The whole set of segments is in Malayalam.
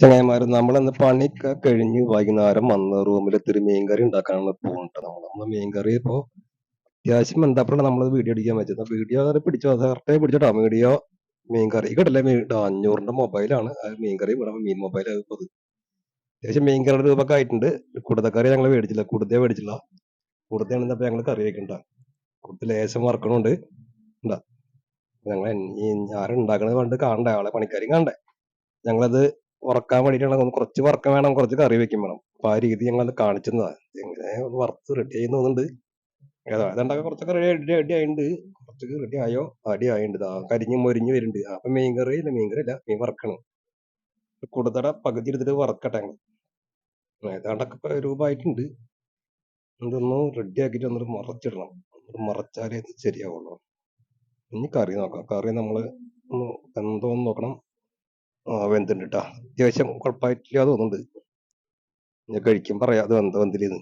ചങ്ങായിമാര് നമ്മളന്ന് പണിയൊക്കെ കഴിഞ്ഞ് വൈകുന്നേരം വന്ന് റൂമിൽ ഇത്തിരി മീൻകറി ഉണ്ടാക്കാനുള്ള പോകുന്നുണ്ട് നമ്മൾ നമ്മൾ മീൻ കറി ഇപ്പോ അത്യാവശ്യം എന്താ നമ്മൾ വീഡിയോ അടിക്കാൻ വെച്ചത് വീഡിയോ പിടിച്ചോ? കറക്റ്റായി പിടിച്ചോട്ടോ? വീഡിയോ മീൻ കറി കിട്ടില്ല? മീൻ ട്ടോ, അഞ്ഞൂറിന്റെ മൊബൈലാണ്. അത് മീൻകറി ഇവിടെ മീൻ മൊബൈൽ അത് അത്യാവശ്യം മീൻകറിയുടെ രൂപമൊക്കെ ആയിട്ടുണ്ട്. കുടുതക്കറി ഞങ്ങൾ മേടിച്ചില്ല. കുടുതേ മേടിച്ചില്ല. കുടുതയാണ് ഇന്നപ്പോ ഞങ്ങൾ കറി വെക്കണ്ട. കുടുത്ത ലേശം വറക്കണുണ്ട്. ഉണ്ടാ ഞങ്ങൾ ആരുണ്ടാക്കണത് കണ്ട് കാണണ്ടേ? ആളെ പണിക്കാരും കാണണ്ടേ? ഞങ്ങളത് വറക്കാൻ വേണ്ടിയിട്ടാണ് കുറച്ച് വറക്കാൻ വേണം കുറച്ച് കറി വെക്കും വേണം. അപ്പൊ ആ രീതി ഞങ്ങൾ കാണിച്ചതാ എങ്ങനെ ഒന്ന് വറുത്ത് റെഡി ആയി തോന്നുന്നുണ്ട്. കുറച്ചൊക്കെ റെഡി റെഡി ആയിട്ടുണ്ട് കുറച്ചൊക്കെ റെഡി ആയോ? അടി ആയിട്ടുണ്ട് ദാ കരിഞ്ഞ് മൊരിഞ്ഞ് വരുന്നുണ്ട്. അപ്പൊ മീൻ കറി ഇല്ല മീൻ കറി അല്ല മീൻ വറക്കണം. കൂടുതട പകുതി എടുത്തിട്ട് വറക്കട്ടെ ഏതാണ്ടൊക്കെ രൂപമായിട്ടുണ്ട് ഇതൊന്ന് റെഡി ആക്കിയിട്ട് ഒന്നിട്ട് മറച്ചിടണം. എന്നിട്ട് മറച്ചാലേ ഇത് ശരിയാവുള്ളൂ. ഇനി കറി നോക്കാം. കറി നമ്മൾ ഒന്ന് എന്തോന്ന് നോക്കണം. ആ വെന്തുണ്ട് കേട്ടോ അത്യാവശ്യം കുഴപ്പമായിട്ടില്ല തോന്നുന്നുണ്ട്. ഞാൻ കഴിക്കും പറയാം അത് വെന്ത വെന്തിലിന്ന്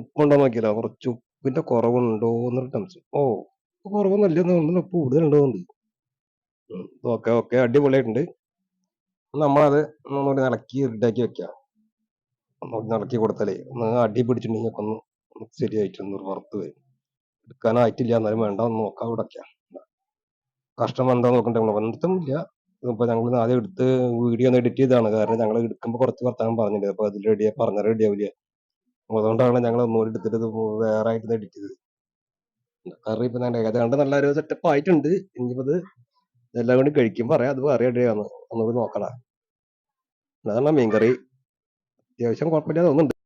ഉപ്പുണ്ടോ നോക്കിയല്ലോ. കുറച്ച് ഉപ്പിന്റെ കുറവുണ്ടോ എന്നൊരു ടെൻഷൻ ഓ കുറവൊന്നുമില്ല ഉപ്പ് കൂടുതലുണ്ടോന്നുണ്ട് ഓക്കെ ഓക്കെ അടിപൊളിയായിട്ടുണ്ട്. നമ്മളത് ഒന്നുകൂടി ഇളക്കി റെഡിയാക്കി വെക്കാം. ഒന്നുകൂടി ഇളക്കി കൊടുത്താലേ ഒന്ന് അടി പിടിച്ചിട്ടുണ്ടെങ്കിൽ ഒക്കെ ഒന്ന് ശരിയായിട്ടൊന്ന് പുറത്ത് വരും. എടുക്കാനായിട്ടില്ല എന്നാലും വേണ്ട ഒന്ന് നോക്കാം ഇവിടെ കഷ്ടം എന്താ നോക്കണ്ടേ വന്നിട്ടൊന്നുമില്ല ഇപ്പൊ ഞങ്ങൾ ആദ്യം എടുത്ത് വീഡിയോ ഒന്ന് എഡിറ്റ് ചെയ്താണ് കാരണം ഞങ്ങൾ എടുക്കുമ്പോൾ കുറച്ച് വർത്താനം പറഞ്ഞിട്ടുണ്ട്. അപ്പൊ അതിൽ റെഡിയാ പറഞ്ഞ റെഡി ആവില്ല. അതുകൊണ്ടാണ് ഞങ്ങൾ ഒന്നുകൂടി എടുത്തിട്ട് വേറെ ആയിട്ട് എഡിറ്റ് ചെയ്തത്. കാരണം ഇപ്പൊ ഞാൻ ഏതാണ്ട് നല്ലൊരു സെറ്റപ്പ് ആയിട്ടുണ്ട്. ഇനിയിപ്പത് എല്ലാം കൂടി കഴിക്കും പറയാം അത് വേറെ റെഡിയാന്ന് ഒന്നുകൂടി നോക്കണം. അതാണ് മീൻകറി. അത്യാവശ്യം കുഴപ്പമില്ല തോന്നുന്നുണ്ട്.